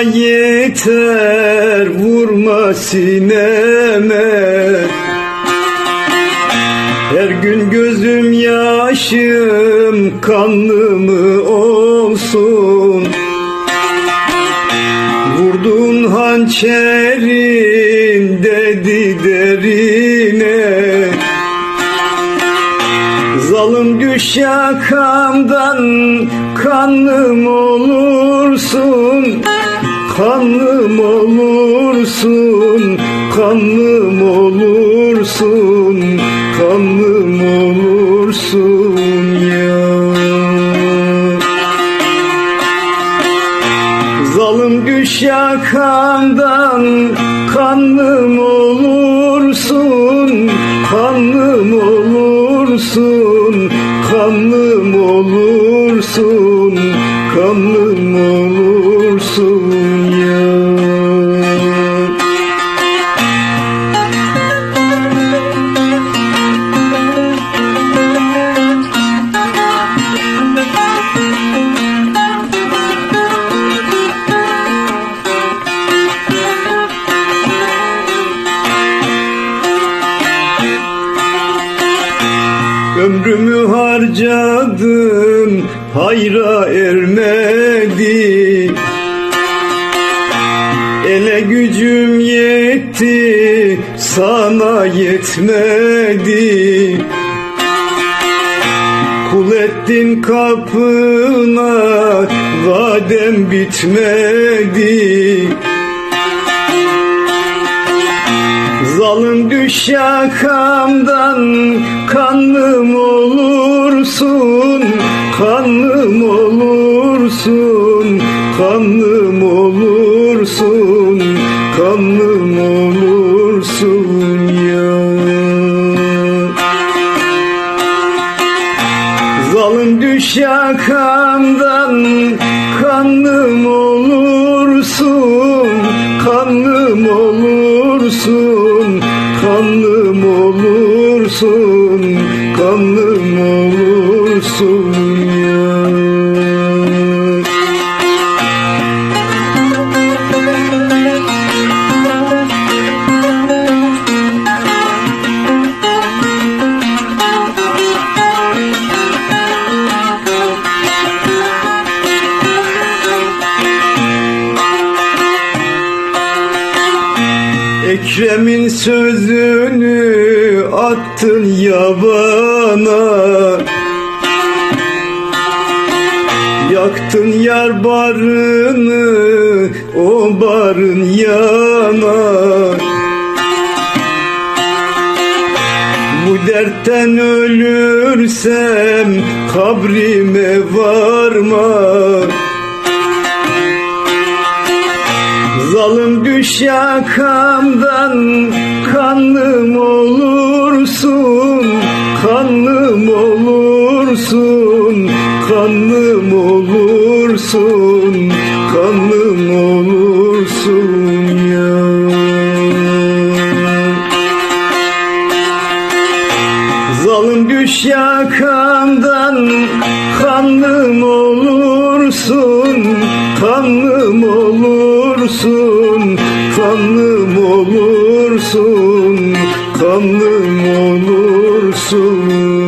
yeter vurma sineme. Her gün gözüm yaşım kanlı mı olsun. Vurdun hançerin dedi derine. Zalım düş yakamdan kanlım olursun Kanlım olursun, kanlım olursun, kanlım olursun ya. Zalım düş yakamdan kanlım olursun, olursun, kanlım olursun ya. Ömrümü harcadım hayra ermedi. Ele gücüm yetti sana yetmedi. Kul ettin kapına vadem bitmedi. Zalım düş yakamdan kanlım olursun Kanlım olursun Kanlım olursun Kanlım olursun ya. Zalım düş yakamdan kanlım olursun kanlım olursun kanlım olursun kanlım olursun ya Ekrem'in sözünü attın yabana Yaktın yar barını o barın yanar Bu dertten ölürsem kabrime varma. Zalım düş yakamdan kanlım olursun Kanlım olursun Kanlım olursun, kanlım olursun ya? Zalım güç yakamdan kanlım olursun? Kanlım olursun, kanlım olursun? Kanlım olursun?